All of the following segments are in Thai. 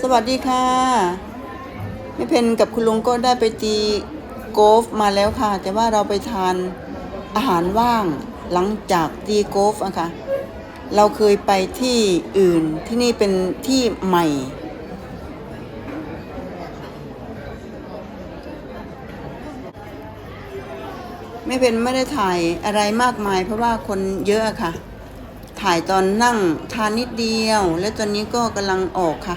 สวัสดีค่ะแม่เพนกับคุณลุงก็ได้ไปตีโกฟมาแล้วค่ะ แต่ว่าเราไปทานอาหารว่างหลังจากตีโกฟอะค่ะ เราเคยไปที่อื่นที่นี่เป็นที่ใหม่ ไม่เป็นไม่ได้ถ่ายอะไรมากมายเพราะว่าคนเยอะอะค่ะ ถ่ายตอนนั่งทานนิดเดียว และตอนนี้ก็กำลังออกค่ะ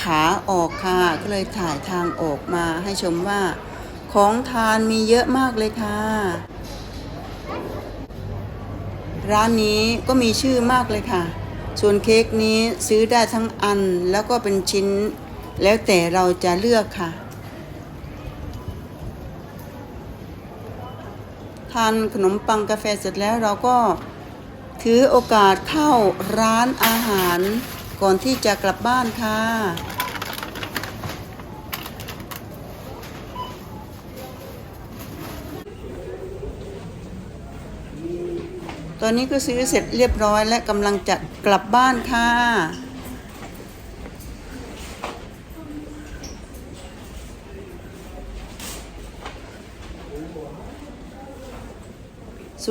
ขาออกค่ะ ก็เลยถ่ายทางออกมาให้ชมว่า ของทานมีเยอะมากเลยค่ะ ร้านนี้ก็มีชื่อมากเลยค่ะ ส่วนเค้กนี้ซื้อได้ทั้งอันแล้วก็เป็นชิ้น แล้วแต่เราจะเลือกค่ะทานขนมปังกาแฟเสร็จแล้วเราก็ ถือโอกาสเข้าร้านอาหารก่อนที่จะกลับบ้านค่ะ ตอนนี้ก็ซื้อเสร็จเรียบร้อยและกำลังจะกลับบ้านค่ะ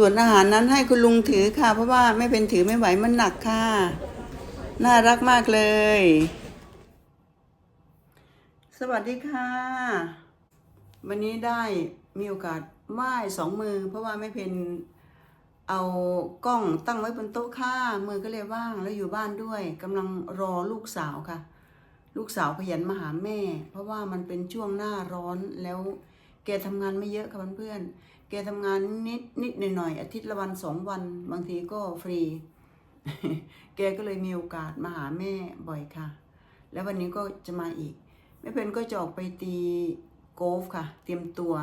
ส่วนอาหารนั้นให้คุณลุงถือค่ะ เพราะว่าไม่เป็นถือไม่ไหวมันหนักค่ะ น่ารักมากเลย สวัสดีค่ะ วันนี้ได้มีโอกาสไหว้สองมือ เพราะว่าไม่เป็นเอากล้องตั้งไว้บนโต๊ะค่ะมือก็เลยว่างแล้วอยู่บ้านด้วยกำลังรอลูกสาวค่ะ ลูกสาวขยันมาหาแม่ เพราะว่ามันเป็นช่วงหน้าร้อนแล้ว แกทำงานไม่เยอะค่ะเพื่อนๆแกทำงานนิดนิดหน่อยๆอาทิตย์ละวันสองวัน บางทีก็ฟรี แกก็เลยมีโอกาสมาหาแม่บ่อยค่ะ แล้ววันนี้ก็จะมาอีกแม่เพนก็จะออกไปตีโกอล์ฟค่ะ เตรียมตัว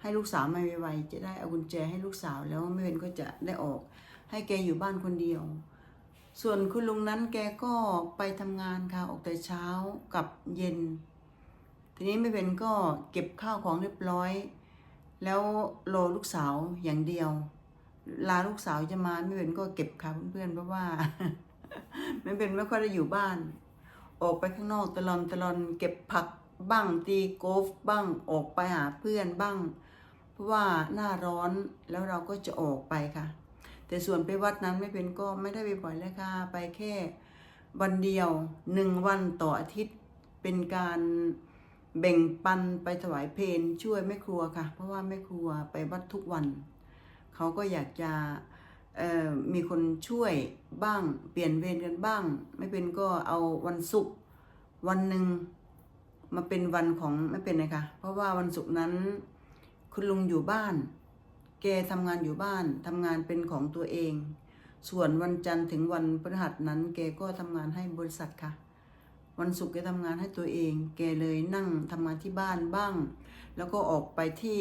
ให้ลูกสาวมาไวๆจะได้เอากุญแจให้ลูกสาวแล้วแม่เพนก็จะได้ออก ให้แกอยู่บ้านคนเดียว ส่วนคุณลุงนั้นแกก็ไปทำงานค่ะออกแต่เช้ากับเย็น ทีนี้แม่เพนก็เก็บข้าวของเรียบร้อย แล้วรอลูกสาวอย่างเดียว ลาลูกสาวจะมาแม่เพนก็เก็บค่ะเพื่อนๆเพราะว่าแม่เพนไม่ค่อยได้อยู่บ้าน ออกไปข้างนอกตลอนตลอนเก็บผักบ้างตีโกอล์ฟบ้างออกไปหาเพื่อนบ้าง เพราะว่าหน้าร้อนแล้วเราก็จะออกไปค่ะ แต่ส่วนไปวัดนั้นไม่เป็นก็ไม่ได้ไปบ่อยเลยค่ะไปแค่วันเดียวหนึ่งวันต่ออาทิตย์เป็นการ แบ่งปันไปถวายเพลช่วยแม่ครัวค่ะ เพราะว่าแม่ครัวไปวัดทุกวัน เขาก็อยากจะมีคนช่วยบ้าง เปลี่ยนเวรกันบ้าง ไม่เป็นก็เอาวันศุกร์วันหนึ่งมาเป็นวันของไม่เป็นเลยค่ะเพราะว่าวันศุกร์นั้น คุณลุงอยู่บ้าน แกทำงานอยู่บ้านทำงานเป็นของตัวเอง ส่วนวันจันทร์ถึงวันพฤหัสนั้น แกก็ทำงานให้บริษัทค่ะ วันศุกร์แกทำงานให้ตัวเอง แกเลยนั่งทำงานที่บ้านบ้าง แล้วก็ออกไปที่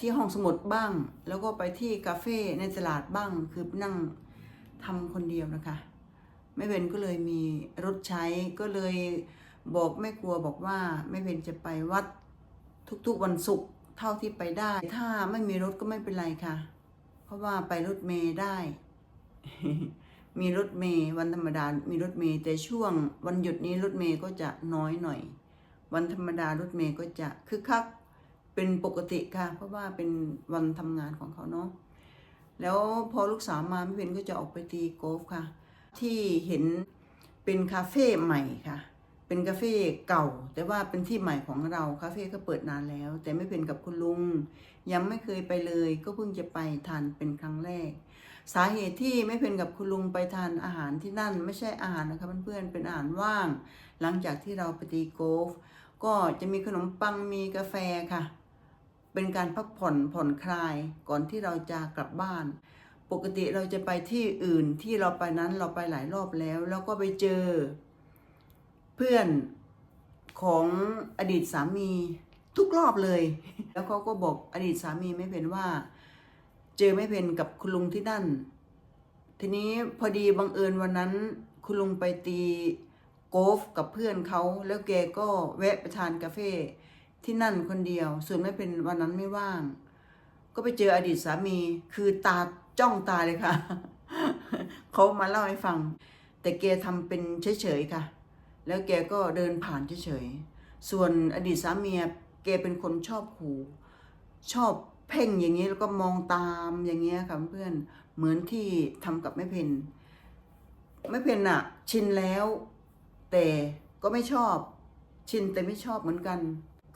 ที่ห้องสมุดบ้าง แล้วก็ไปที่คาเฟ่ในตลาดบ้าง คือนั่งทำคนเดียวนะคะแม่เบนก็เลยมีรถใช้ก็เลยบอกแม่ครัวบอกว่าแม่เบนจะไปวัดทุกๆวันศุกร์เท่าที่ไปได้ ถ้าไม่มีรถก็ไม่เป็นไรค่ะ เพราะว่าไปรถเมย์ได้ มีรถเมย์วันธรรมดา มีรถเมย์แต่ช่วงวันหยุดนี้รถเมย์ก็จะน้อยหน่อย วันธรรมดารถเมย์ก็จะคึกคักเป็นปกติค่ะ เพราะว่าเป็นวันทำงานของเขาเนาะแล้วพอลูกสาวมาพี่เพนก็จะออกไปตีโกอล์ฟค่ะ ที่เห็นเป็นคาเฟ่ใหม่ค่ะ เป็นคาเฟ่เก่า แต่ว่าเป็นที่ใหม่ของเราคาเฟ่ก็เปิดนานแล้ว แต่ไม่เป็นกับคุณลุง ยังไม่เคยไปเลย ก็เพิ่งจะไปทานเป็นครั้งแรก สาเหตุที่ไม่เป็นกับคุณลุงไปทานอาหารที่นั่นไม่ใช่อาหารนะคะเพื่อนๆเป็นอาหารว่าง หลังจากที่เราไปตีโกอล์ฟก็จะมีขนมปังมีกาแฟค่ะ เป็นการพักผ่อนผ่อนคลายก่อนที่เราจะกลับบ้าน ปกติเราจะไปที่อื่นที่เราไปนั้นเราไปหลายรอบแล้ว แล้วก็ไปเจอ เพื่อนของอดีตสามีทุกรอบเลย แล้วเขาก็บอกอดีตสามีไม่เป็นว่า เจอไม่เป็นกับคุณลุงที่นั่น ทีนี้พอดีบังเอิญวันนั้น คุณลุงไปตีโกอล์ฟกับเพื่อนเขาแล้วแกก็แวะไปทานกาแฟที่นั่นคนเดียว ส่วนไม่เป็นวันนั้นไม่ว่าง ก็ไปเจออดีตสามี คือตาจ้องตาเลยค่ะ เขามาเล่าให้ฟัง แต่แกทำเป็นเฉยๆค่ะ แล้วแกก็เดินผ่านเฉยๆส่วนอดีตสามีแกเป็นคนชอบขู่ชอบ เพ่งอย่างนี้แล้วก็มองตามอย่างเงี้ยค่ะเพื่อนเหมือนที่ทำกับแม่เพนแม่เพนอะชินแล้ว แต่ก็ไม่ชอบ ชินแต่ไม่ชอบเหมือนกัน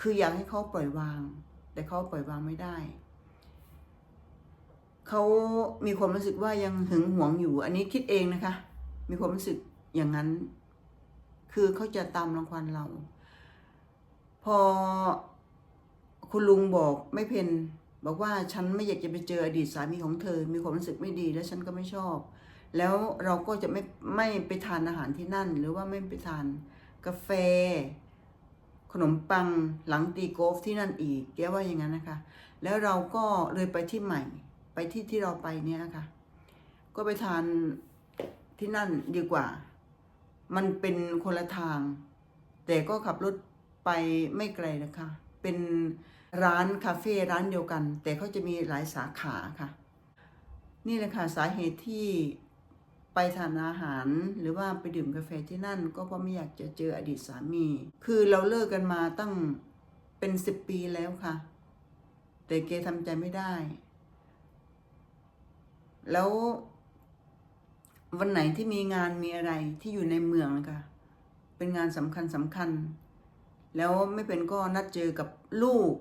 คืออยากให้เขาปล่อยวาง แต่เขาปล่อยวางไม่ได้เขามีความรู้สึกว่ายังหึงหวงอยู่ อันนี้คิดเองนะคะ มีความรู้สึกอย่างนั้น คือเขาจะตามรังควานเรา พอคุณลุงบอกไม่เพน บอกว่าฉันไม่อยากจะไปเจออดีตสามีของเธอ มีความรู้สึกไม่ดีและฉันก็ไม่ชอบ แล้วเราก็จะไม่ไม่ไปทานอาหารที่นั่น หรือว่าไม่ไปทานกาแฟ ขนมปังหลังตีโกอล์ฟที่นั่นอีกแกว่าอย่างนั้นนะคะ แล้วเราก็เลยไปที่ใหม่ ไปที่ที่เราไปเนี่ยค่ะ ก็ไปทานที่นั่นดีกว่า มันเป็นคนละทาง แต่ก็ขับรถไปไม่ไกลนะคะ เป็น ร้านคาเฟ่ร้านเดียวกัน แต่เขาจะมีหลายสาขาค่ะ นี่แหละค่ะสาเหตุที่ไปทานอาหารหรือว่าไปดื่มกาแฟที่นั่น ก็เพราะไม่อยากจะเจออดีตสามี คือเราเลิกกันมาตั้งเป็นสิบปีแล้วค่ะ แต่เกทำใจไม่ได้ แล้ววันไหนที่มีงานมีอะไรที่อยู่ในเมืองนะคะเป็นงานสำคัญสำคัญ แล้วไม่เป็นก็นัดเจอกับลูก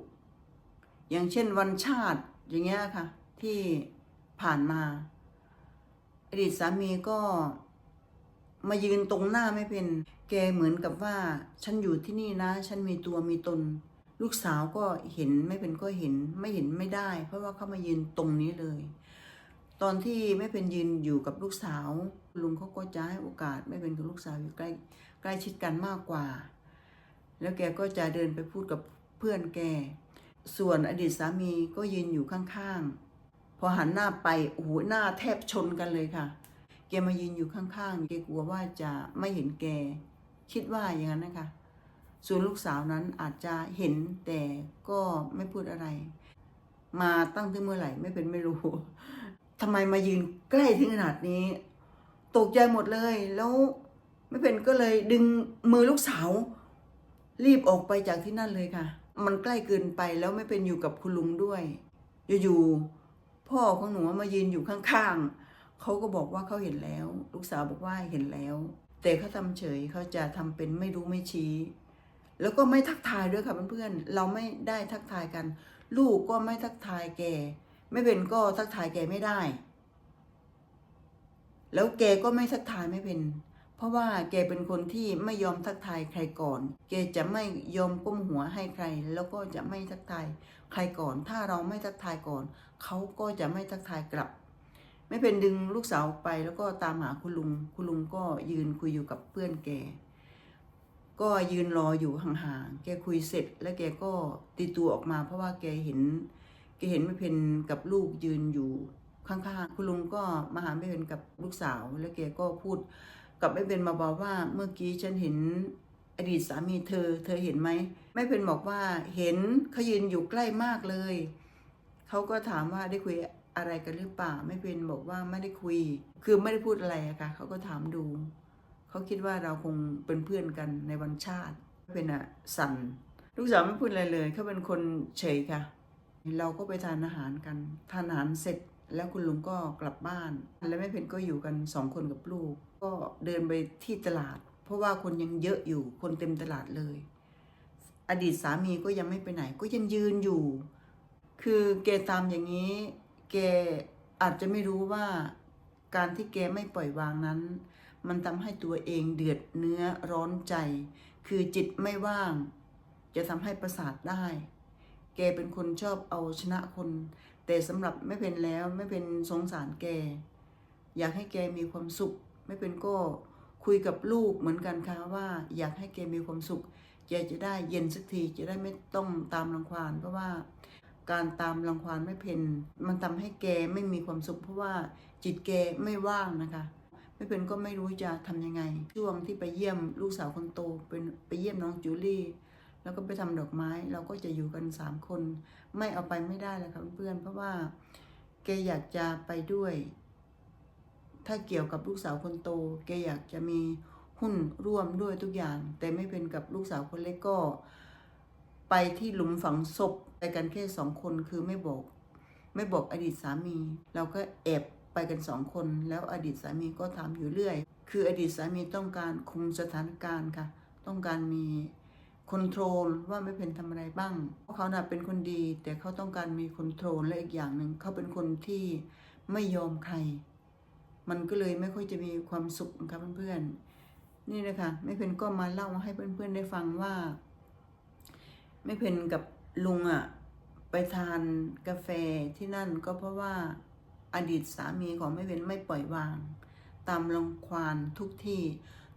อย่างเช่นวันชาติอย่างเงี้ยค่ะ ที่ผ่านมาอดีตสามีก็มายืนตรงหน้าไม่เป็น แกเหมือนกับว่า ฉันอยู่ที่นี่นะ ฉันมีตัวมีตน ลูกสาวก็เห็นไม่เป็นก็เห็นไม่เห็นไม่ได้ เพราะว่าเขามายืนตรงนี้เลย ตอนที่ไม่เป็นยืนอยู่กับลูกสาว ลุงเขาก็จะให้โอกาสไม่เป็นกับลูกสาวอยู่ใกล้ใกล้ชิดกันมากกว่า แล้วแกก็จะเดินไปพูดกับเพื่อนแก ส่วนอดีตสามีก็ยืนอยู่ข้างๆ พอหันหน้าไปโอ้โหหน้าแทบชนกันเลยค่ะ แกมายืนอยู่ข้างๆ แกกลัวว่าจะไม่เห็นแก คิดว่าอย่างนั้นนะคะ ส่วนลูกสาวนั้นอาจจะเห็นแต่ก็ไม่พูดอะไร มาตั้งที่เมื่อไหร่ไม่เป็นไม่รู้ทำไมมายืนใกล้ถึงขนาดนี้ ตกใจหมดเลย แล้วไม่เป็นก็เลยดึงมือลูกสาว รีบออกไปจากที่นั่นเลยค่ะ มันใกล้เกินไปแล้วไม่เป็นอยู่กับคุณลุงด้วยอยู่ๆพ่อของหนูมายืนอยู่ข้างๆเขาก็บอกว่าเขาเห็นแล้ว ลูกสาวบอกว่าเห็นแล้ว แต่เขาทำเฉยเขาจะทำเป็นไม่รู้ไม่ชี้ แล้วก็ไม่ทักทายด้วยค่ะเพื่อนๆเราไม่ได้ทักทายกัน ลูกก็ไม่ทักทายแกไม่เป็นก็ทักทายแกไม่ได้ แล้วแกก็ไม่ทักทายไม่เป็น เพราะว่าแกเป็นคนที่ไม่ยอมทักทายใครก่อน แกจะไม่ยอมก้มหัวให้ใคร แล้วก็จะไม่ทักทายใครก่อน ถ้าเราไม่ทักทายก่อน เขาก็จะไม่ทักทายกลับ ไม่เป็นดึงลูกสาวไปแล้วก็ตามหาคุณลุง คุณลุงก็ยืนคุยอยู่กับเพื่อนแก ก็ยืนรออยู่ห่างๆ แกคุยเสร็จ แล้วแกก็ตีตัวออกมา เพราะว่าแกเห็น แกเห็นไม่เพนกับลูกยืนอยู่ข้างๆ คุณลุงก็มาหาไม่เพนกับลูกสาว แล้วแกก็พูด กับไม่เป็นมาบอกว่าเมื่อกี้ฉันเห็นอดีตสามีเธอ เธอเห็นไหมไม่เป็นบอกว่าเห็นเขายืนอยู่ใกล้มากเลยเขาก็ถามว่าได้คุยอะไรกันหรือเปล่าไม่เป็นบอกว่าไม่ได้คุย คือไม่ได้พูดอะไรอะค่ะเขาก็ถามดูเขาคิดว่าเราคงเป็นเพื่อนกันในวันชาติเป็นอะสันลูกสาวไม่พูดอะไรเลยเขาเป็นคนเฉยค่ะ เราก็ไปทานอาหารกันทานอาหารเสร็จ แล้วคุณลุงก็กลับบ้าน แล้วแม่เพนก็อยู่กันสองคนกับลูก ก็เดินไปที่ตลาด เพราะว่าคนยังเยอะอยู่คนเต็มตลาดเลย อดีตสามีก็ยังไม่ไปไหน ก็ยังยืนอยู่ คือแกตามอย่างนี้แกอาจจะไม่รู้ว่าการที่แกไม่ปล่อยวางนั้น มันทำให้ตัวเองเดือดเนื้อร้อนใจ คือจิตไม่ว่าง จะทำให้ประสาทได้ แกเป็นคนชอบเอาชนะคน แต่สำหรับไม่เป็นแล้วไม่เป็นสงสารแก อยากให้แกมีความสุข ไม่เป็นก็คุยกับลูกเหมือนกันค่ะว่า อยากให้แกมีความสุขแกจะได้เย็นสักทีจะได้ไม่ต้องตามรังควานเพราะว่าการตามรังควานไม่เพนมันทำให้แกไม่มีความสุข เพราะว่าจิตแกไม่ว่างนะคะ ไม่เป็นก็ไม่รู้จะทำยังไง ช่วงที่ไปเยี่ยมลูกสาวคนโตเป็นไปเยี่ยมน้องจูลี่ แล้วก็ไปทำดอกไม้เราก็จะอยู่กันสามคน ไม่เอาไปไม่ได้แล้วค่ะเพื่อนเพราะว่าแกอยากจะไปด้วย ถ้าเกี่ยวกับลูกสาวคนโตแกอยากจะมีหุ้นร่วมด้วยทุกอย่าง แต่ไม่เป็นกับลูกสาวคนเล็กก็ ไปที่หลุมฝังศพไปกันแค่สองคนคือไม่บอก ไม่บอกอดีตสามี เราก็แอบไปกันสองคน แล้วอดีตสามีก็ถามอยู่เรื่อย คืออดีตสามีต้องการคุมสถานการณ์ค่ะ ต้องการมี คอนโทรลว่าไม่เป็นทำอะไรบ้างเพราะเขาน่ะเป็นคนดี แต่เขาต้องการมีคอนโทรลและอีกอย่างหนึ่งเขาเป็นคนที่ไม่ยอมใคร มันก็เลยไม่ค่อยจะมีความสุขนะคะเพื่อนๆนี่นะคะแม่เพนก็มาเล่าให้เพื่อนๆได้ฟังว่าแม่เพนกับลุงอะไปทานกาแฟที่นั่นก็เพราะว่าอดีตสามีของแม่เพนไม่ปล่อยวาง ตามรังควานทุกที่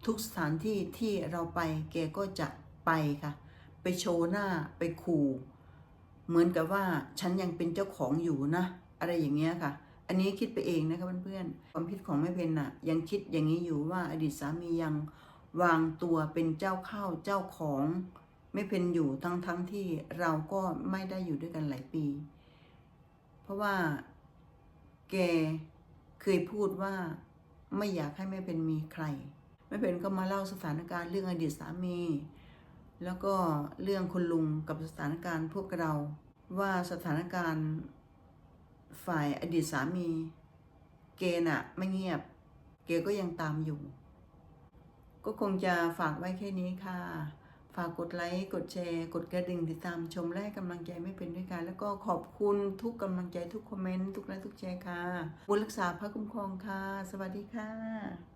ทุกสถานที่ที่เราไปแกก็จะ ไปค่ะ ไปโชว์หน้าไปขู่เหมือนกับว่าฉันยังเป็นเจ้าของอยู่นะ อะไรอย่างเงี้ยค่ะ อันนี้คิดไปเองนะคะเพื่อนๆความคิดของแม่เพนน่ะ ยังคิดอย่างนี้อยู่ว่าอดีตสามียังวางตัวเป็นเจ้าเข้าเจ้าของไม่เพนอยู่ทั้งทั้งที่เราก็ไม่ได้อยู่ด้วยกันหลายปี เพราะว่าแกเคยพูดว่าไม่อยากให้แม่เพนมีใครแม่เพนก็มาเล่าสถานการณ์เรื่องอดีตสามี แล้วก็เรื่องคุณลุงกับสถานการณ์พวกเรา ว่าสถานการณ์ฝ่ายอดีตสามี เกณฑ์อะไม่เงียบ เกก็ยังตามอยู่ ก็คงจะฝากไว้แค่นี้ค่ะ ฝากกดไลค์กดแชร์ กดกระดิ่งติดตามชมและกำลังใจไม่เป็นด้วยกันแล้วก็ขอบคุณทุกกำลังใจทุกคอมเมนต์ทุกไลค์ทุกแชร์ค่ะบุญรักษาพระคุ้มครองค่ะ สวัสดีค่ะ